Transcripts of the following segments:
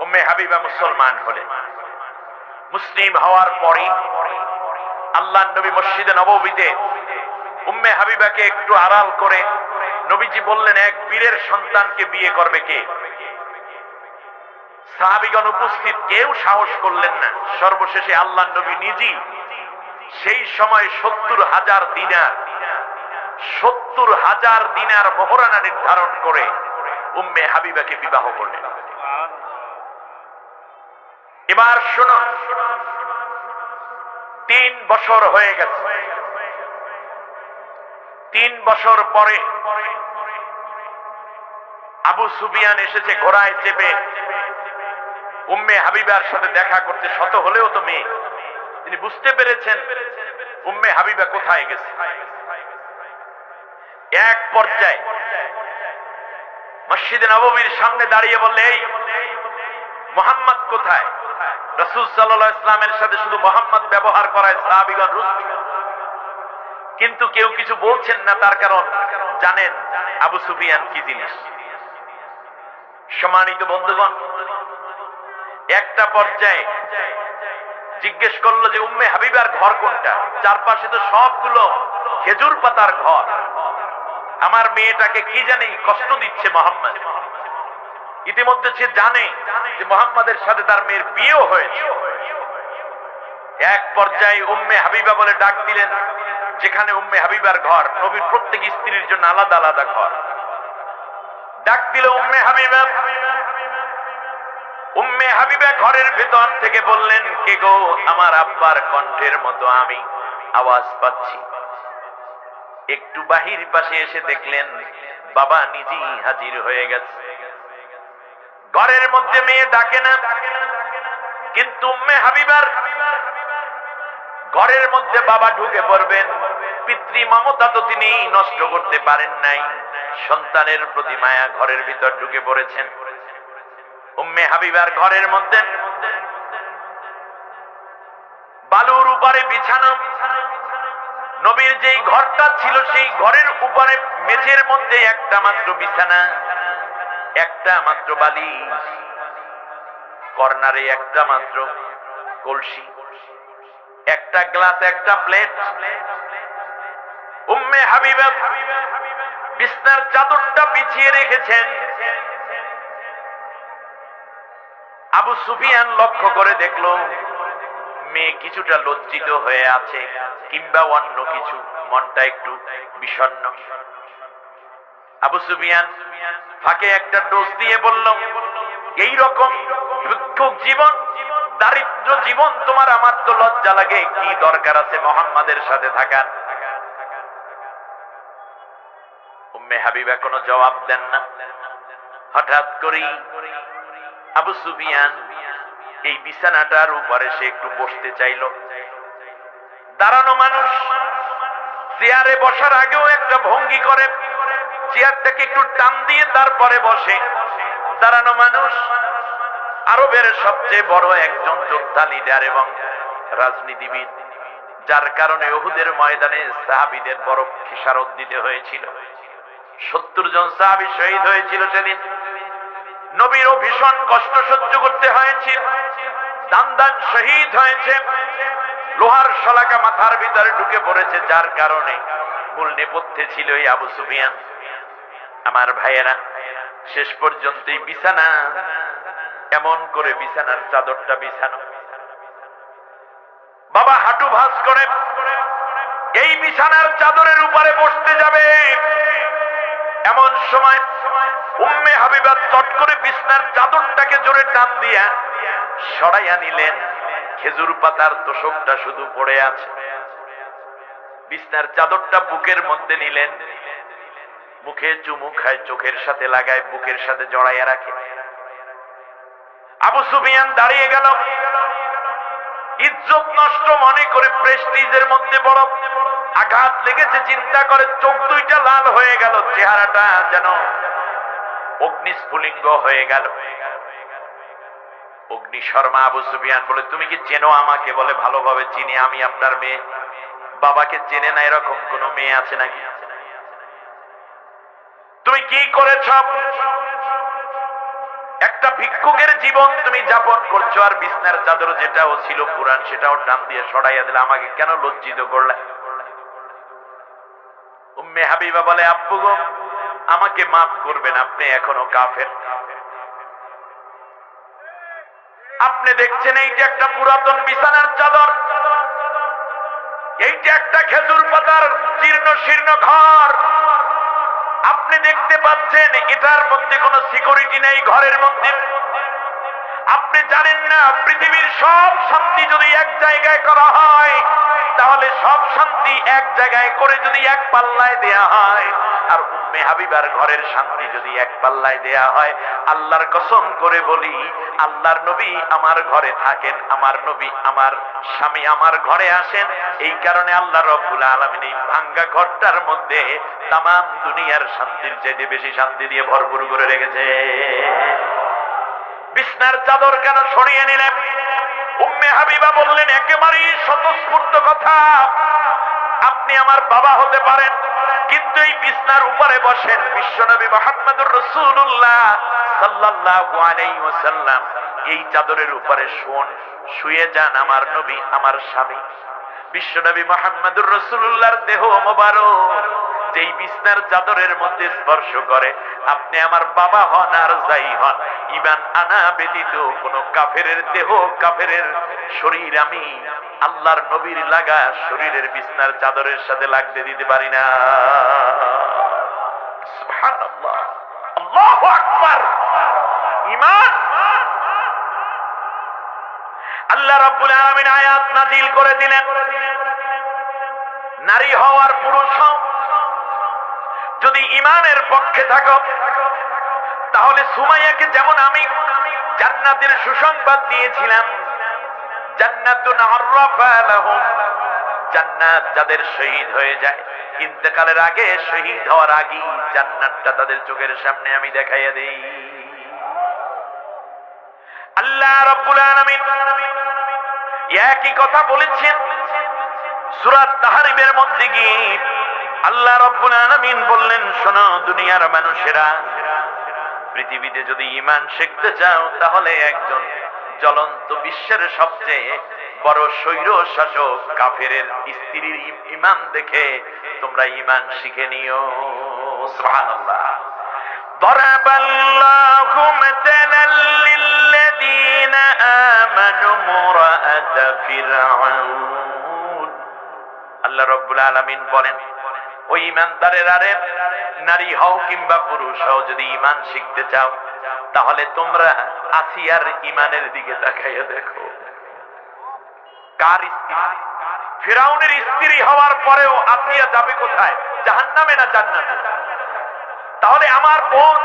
উম্মে হাবিবা মুসলমান হলেন মুসলিম হওয়ার পরে আল্লাহ নবী মসজিদে নববীতে উম্মে হাবিবাকে একটু আড়াল করে নবীজি বললেন, এক বীরের সন্তানকে বিয়ে করবে কে? সাহাবিগণ উপস্থিত, কেউ সাহস করলেন না। সর্বশেষে আল্লাহ নবী নিজেই সেই সময় সত্তর হাজার দিনার, সত্তর হাজার দিনার মোহরানা নির্ধারণ করে উম্মে হাবিবাকে বিবাহ করলেন। এবার শোনো। তিন বছর হয়ে গেছে। তিন বছর পরে আবু সুবিয়ান এসেছে ঘোড়ায় চেপে। উম্মে হাবিবার সাথে দেখা করতে শত হলেও তো মেয়ে। তিনি বুঝতে পেরেছেন উম্মে হাবিবা কোথায় গেছে। এক পর্যায়ে মসজিদে নবমীর সামনে দাঁড়িয়ে বললে, এই মোহাম্মদ কোথায়? রসুল সাল্লাহ ইসলামের সাথে শুধু মোহাম্মদ ব্যবহার করায় সাহাবিগণ কিন্তু কেউ কিছু বলছেন না, তার কারণ জানেন আবু সুফিয়ান কি জিনিস। সম্মানিত বন্ধুগণ, একটা পর্যায়ে জিজ্ঞেস করল যে, উম্মে হাবিবার ঘর কোনটা? চারপাশে তো সবগুলো খেজুর পাতার ঘর। আমার মেয়েটাকে কি জানি কষ্ট দিচ্ছে মোহাম্মদ। ইতিমধ্যে সে জানে যে মোহাম্মদের সাথে তার মেয়ের বিয়েও হয়েছে। এক পর্যায়ে উম্মে হাবিবা বলে ডাক দিলেন, যেখানে উম্মে হাবিবার ঘর, নবীর প্রত্যেক স্ত্রীর জন্য আলাদা আলাদা ঘর। ডাক দিল উম্মে হাবিবা। উম্মে হাবিবা ঘরের ভেতর থেকে বললেন, কে গো, আমার আব্বার কণ্ঠের মতো আমি আওয়াজ পাচ্ছি। একটু বাহির পাশে এসে দেখলেন, বাবা নিজেই হাজির হয়ে গেছে। ঘরের মধ্যে মেয়ে ডাকে না। কিন্তু উম্মে হাবিবার ঘরের মধ্যে বাবা ঢুকে পড়বেন। পিতৃ মমতা তো তিনি নষ্ট করতে পারেন নাই। সন্তানের প্রতি মায়া ঘরের ভিতর ঢুকে পড়েছেন। উম্মে হাবিবার ঘরের মধ্যে বালুর উপরে বিছানো। নবীর যেই ঘরটা ছিল, সেই ঘরের উপরে মেঝের মধ্যে একটা মাত্র বিছানা। একটা মাত্র বালিশ, কর্নারে একটা মাত্র কলসি, একটা গ্লাস, একটা প্লেট। উম্মে হাবিবা বিছনার চাদরটা বিছিয়ে রেখেছেন। আবু সুফিয়ান লক্ষ্য করে দেখল, মেয়ে কিছুটা লজ্জিত হয়ে আছে, কিংবা অন্য কিছু, মনটা একটু বিষণ্ণ। আবু সুফিয়ান ফাঁকে একটা ডোজ দিয়ে বলল এই রকম ভিক্ষুক জীবন, দারিদ্র জীবন তোমার, আমার তো লজ্জা লাগে। কি দরকার আছে মোহাম্মদের সাথে থাকার? উম্মে হাবিবা কোনো জবাব দেন না। হঠাৎ করেই আবু সুফিয়ান এই বিছানাটার উপরে সে একটু বসতে চাইল। দাঁড়ানো মানুষ, চেয়ারে বসার আগেও একটা ভঙ্গি করে। চেয়ারটাকে একটু টান দিয়ে তারপরে বসে। দাঁড়ানো মানুষ আরবের সবচেয়ে বড় একজন যোদ্ধা লিডার এবং রাজনীতিবিদ, যার কারণে ওহুদের ময়দানে সাহাবিদের বড় খেসারত দিতে হয়েছিল। সত্তর জন সাহাবি শহীদ হয়েছিল সেদিন। নবীরও ভীষণ কষ্ট সহ্য করতে হয়েছিল। দান দান শহীদ হয়েছে। লোহার শলাকা মাথার ভিতরে ঢুকে পড়েছে, যার কারণে মূল নেপথ্যে ছিল এই আবু সুফিয়ান। আমার ভাইয়েরা, শেষ পর্যন্ত বিছানা এমন করে বিছানার চাদরটা বিছানো। বাবা হাঁটু ভাস করে, এই বিছানার চাদরের উপরে বসতে যাবে। এমন সময় উম্মে হাবিবা চট করে বিছনার চাদরটাকে জোরে টান দিয়া সরাইয়া নিলেন। খেজুর পাতার তোষকটা শুধু পড়ে আছে। বিছনার চাদরটা বুকের মধ্যে নিলেন। মুখে চুমু খায়, চোখের সাথে লাগায়, বুকের সাথে জড়াইয়া রাখে। আবু সুফিয়ান দাঁড়িয়ে গেল। ইজ্জত নষ্ট মনে করে প্রেস্টিজের মধ্যে বড় আঘাত লেগেছে, চিন্তা করে চোখ দুইটা লাল হয়ে গেল, চেহারাটা যেন অগ্নিস্ফুলিঙ্গ হয়ে গেল। অগ্নি শর্মা আবু সুফিয়ান বলে, তুমি কি চেনো আমাকে? বলে, ভালোভাবে চিনি আমি আপনার মেয়ে। বাবাকে চেনে না এরকম কোন মেয়ে আছে নাকি? তুমি কি করেছ? একটা ভিক্ষুকের জীবন তুমি যাপন করছ আর বিছনার চাদর যেটাও ছিল পুরান, সেটাও টান দিয়ে সরাইয়া দিলে আমাকে কেন লজ্জিত করলে? উম্মে হাবিবা বলে, আব্বু গো, আমাকে মাফ করবেন, আপনি এখনও কাফের। আপনি দেখছেন এইটা একটা পুরাতন বিছানার চাদর। এইটা একটা খেজুর পাতার জীর্ণ শীর্ণ ঘর। আপনি দেখতে পাচ্ছেন এটার মধ্যে কোনো সিকিউরিটি নেই ঘরের মধ্যে। আপনি জানেন না, পৃথিবীর সব শান্তি যদি এক জায়গায় করা হয়, তাহলে সব শান্তি এক জায়গায় করে যদি এক পাল্লায় দেয়া হয়, আর উম্মে হাবিবার ঘরের শান্তি যদি এক পাল্লায় দেয়া হয়, আল্লাহর কসম করে বলি, আল্লাহর নবী আমার ঘরে থাকেন, আমার নবী আমার স্বামী আমার ঘরে আসেন, এই কারণে আল্লাহ রব্বুল আলমিন এই ভাঙ্গা ঘরটার মধ্যে তাম দুনিয়ার শান্তির চাইতে বেশি শান্তি দিয়ে ভরপুর করে রেখেছে। বিছনার চাদর কেন সরিয়ে নিলেন? উম্মে হাবিবা বললেন, একেবারেই স্বতঃস্ফূর্ত কথা। আপনি আমার বাবা হতে পারেন, কিন্তু এই বিছনার উপরে বসেন বিশ্বনবী মোহাম্মদুর রসুল্লাহ সাল্লাল্লাহু এই চাদরের উপরে শোন, শুয়ে যান আমার নবী, আমার স্বামী। বিশ্বনবী মোহাম্মদুর রসুল্লাহর দেহ মোবারক। যেই বিছনার চাদরের মধ্যে স্পর্শ করে, আপনি আমার বাবা হন আর যাই হন। ইমান আনা ব্যতীত কোন কাফের দেহ কাফের শরীর আমি আল্লাহর নবীর লাগা শরীরের বিছনার চাদরের সাথে লাগতে দিতে পারি না। সুবহানাল্লাহ। আকবার। ঈমান। আল্লাহ রাব্বুল আলামিন আয়াত নাযিল করে দিলেন। নারী হওয়ার পুরুষ হও। যদি ইমানের পক্ষে থাকো, তাহলে সুমাইয়াকে যেমন আমি জান্নাতের সুসংবাদ দিয়েছিলাম জান্নাত যাদের শহীদ হয়ে যায় আগে শহীদ হওয়ার আগেই জান্নাতটা তাদের চোখের সামনে আমি দেখাইয়া দেই। আল্লাহ রাব্বুল একই কথা বলেছেন, সূরা তাহরিমের মধ্যে গিয়ে আল্লাহ রব্বুল আলামিন বললেন শোনো দুনিয়ার মানুষেরা পৃথিবীতে যদি ঈমান শিখতে চাও তাহলে একজন জ্বলন্ত বিশ্বের সবচেয়ে বড় স্বৈর শাসক কাফেরের স্ত্রীর ই- ঈমান দেখে তোমরা ঈমান শিখে নিও সুবহানাল্লাহ ضرب الله مثلا للذين آمنوا امرأة فرعون আল্লাহ রব্বুল আলামিন বলেন ওই ইমানদারের আরে, নারী হও কিংবা পুরুষ হও, যদি ইমান শিখতে চাও, তাহলে তোমরা আসিয়ার ইমানের দিকে তাকাইয়া দেখো। কার স্ত্রী? ফিরাউনের স্ত্রী হওয়ার পরেও আসিয়া যাবে কোথায়? জাহান্নামে না জান্নাতে? তাহলে আমার বোন,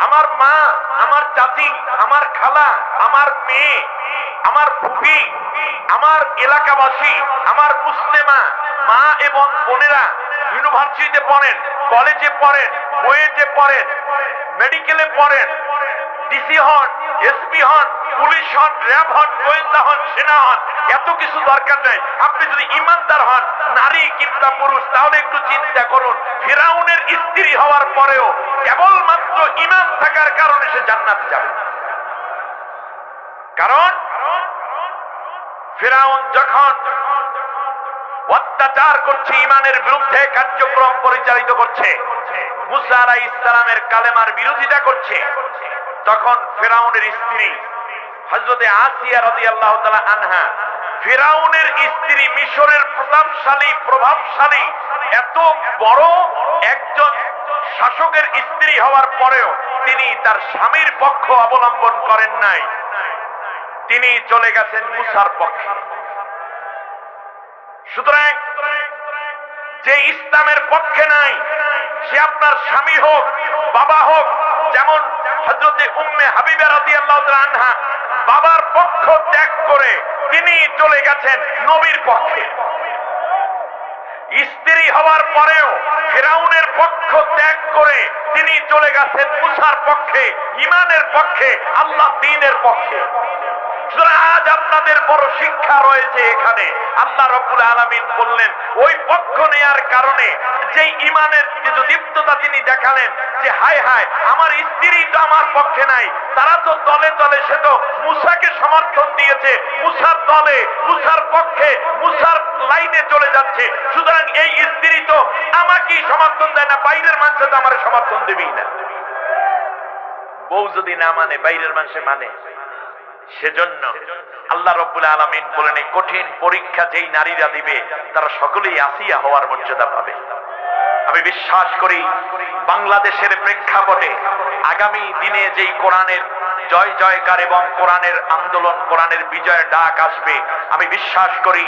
আমার মা, আমার চাচি, আমার খালা, আমার মেয়ে, আমার ভুবি আমার এলাকাবাসী, আমার মুসলিমা, মা এবং বোনেরা ইউনিভার্সিটিতে পড়েন কলেজে পড়েন, বইয়েতে পড়েন মেডিকেলে পড়েন ডিসি হন এসপি হন পুলিশ হন র্যাব হন, গোয়েন্দা হন, সেনা হন, এত কিছু দরকার নেই। আপনি যদি ইমানদার হন, নারী কিংবা পুরুষ, তাহলে একটু চিন্তা করুন, ফেরাউনের স্ত্রী হওয়ার পরেও কেবলমাত্র ইমান থাকার কারণে সে জান্নাতে যাবে। কারণ ফেরাউন যখন অত্যাচার করছে, ইমানের বিরুদ্ধে কার্যক্রম পরিচালিত করছে। মুসা আলাই ইসলামের কালেমার বিরোধিতা করছে। তখন ফেরাউনের স্ত্রী হজরতে আসিয়া রাজি আল্লাহ আনহা, ফেরাউনের স্ত্রী মিশরের প্রতাপশালী, প্রভাবশালী, এত বড় একজন শাসকের স্ত্রী হওয়ার পরেও তিনি তার স্বামীর পক্ষ অবলম্বন করেন নাই। তিনি চলে গেছেন মুসার পক্ষে। সুতরাং যে ইসলামের পক্ষে নাই, সে আপনার স্বামী হোক, বাবা হোক, যেমন উম্মে আনহা বাবার পক্ষ ত্যাগ করে তিনি চলে গেছেন নবীর পক্ষে। স্ত্রী হওয়ার পরেও ফেরাউনের পক্ষ ত্যাগ করে তিনি চলে গেছেন মুসার পক্ষে ইমানের পক্ষে, আল্লাহ দিনের পক্ষে। আজ আপনাদের বড় শিক্ষা রয়েছে এখানে। আল্লাহ রব্বুল আলামিন বললেন, ওই পক্ষ নেয়ার কারণে যে ইমানের যে দীপ্ততা তিনি দেখালেন, যে হায় হায়, আমার স্ত্রী তো আমার পক্ষে নাই, তারা তো দলে দলে, সে তো মুসাকে সমর্থন দিয়েছে, মুসার দলে, মুসার পক্ষে, মুসার লাইনে চলে যাচ্ছে, সুতরাং এই স্ত্রী তো আমাকেই সমর্থন দেয় না, বাইরের মানুষ তো আমার সমর্থন দেবেই না। বউ যদি না মানে বাইরের মানুষে মানে? সেজন্য আল্লাহ রব্বুল আলমিন বলেন, এই কঠিন পরীক্ষা যেই নারীরা দিবে, তারা সকলেই আসিয়া হওয়ার মর্যাদা পাবে। আমি বিশ্বাস করি, বাংলাদেশের প্রেক্ষাপটে আগামী দিনে যেই কোরআনের জয় জয়কার এবং কোরআনের আন্দোলন, কোরআনের বিজয় ডাক আসবে, আমি বিশ্বাস করি